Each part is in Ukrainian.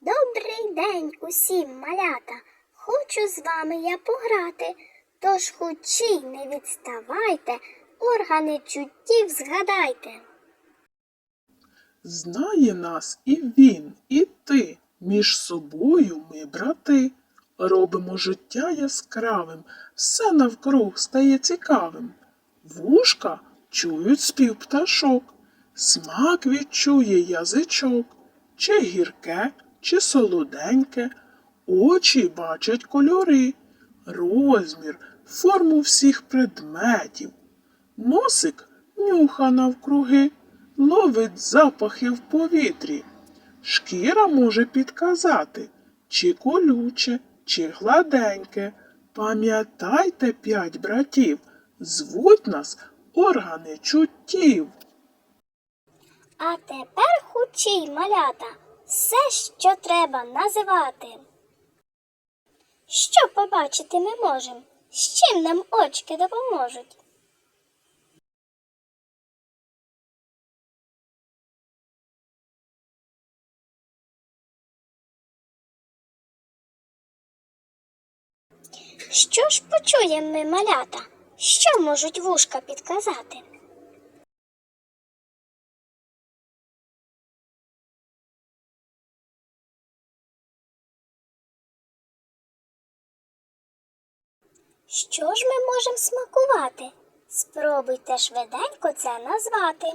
Добрий день усім, малята. Хочу з вами я пограти. Тож хучі не відставайте, органи чуттів згадайте. Знає нас і він, і ти. Між собою ми брати. Робимо життя яскравим, все навкруг стає цікавим. Вушка чують спів пташок, смак відчує язичок, чи гірке, чи солоденьке, очі бачать кольори, розмір, форму всіх предметів. Носик нюха навкруги, ловить запахи в повітрі. Шкіра може підказати, чи колюче, чи гладеньке. Пам'ятайте п'ять братів, звуть нас органи чуттів. А тепер хучій, малята, все, що треба називати. Що побачити ми можемо? З чим нам очки допоможуть? Що ж почуємо ми, малята? Що можуть вушка підказати? Що ж ми можемо смакувати? Спробуйте швиденько це назвати.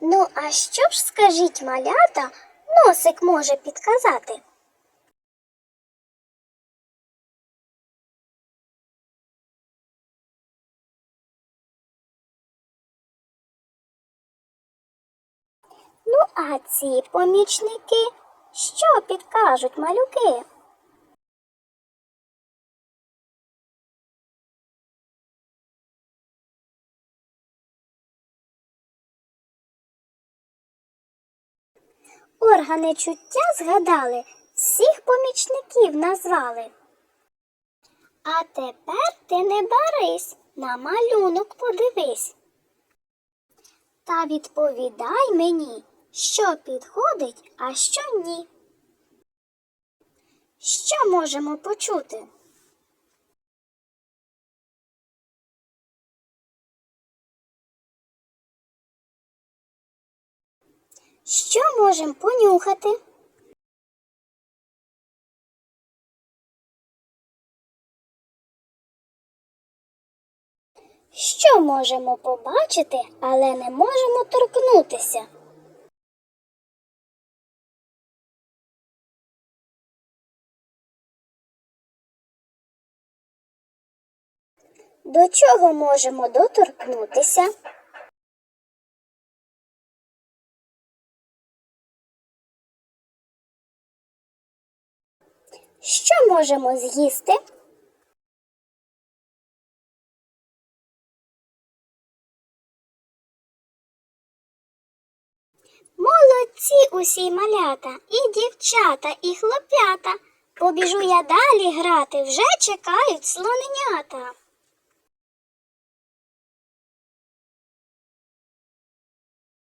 Ну, а що ж скажіть малята, носик може підказати? Ну, а ці помічники що підкажуть малюки? Органи чуття згадали, всіх помічників назвали. А тепер ти не барись, на малюнок подивись. Та відповідай мені, що підходить, а що ні. Що можемо почути? Що можемо понюхати? Що можемо побачити, але не можемо торкнутися? До чого можемо доторкнутися? Що можемо з'їсти? Молодці усі малята, і дівчата, і хлоп'ята. Побіжу я далі грати, вже чекають слоненята.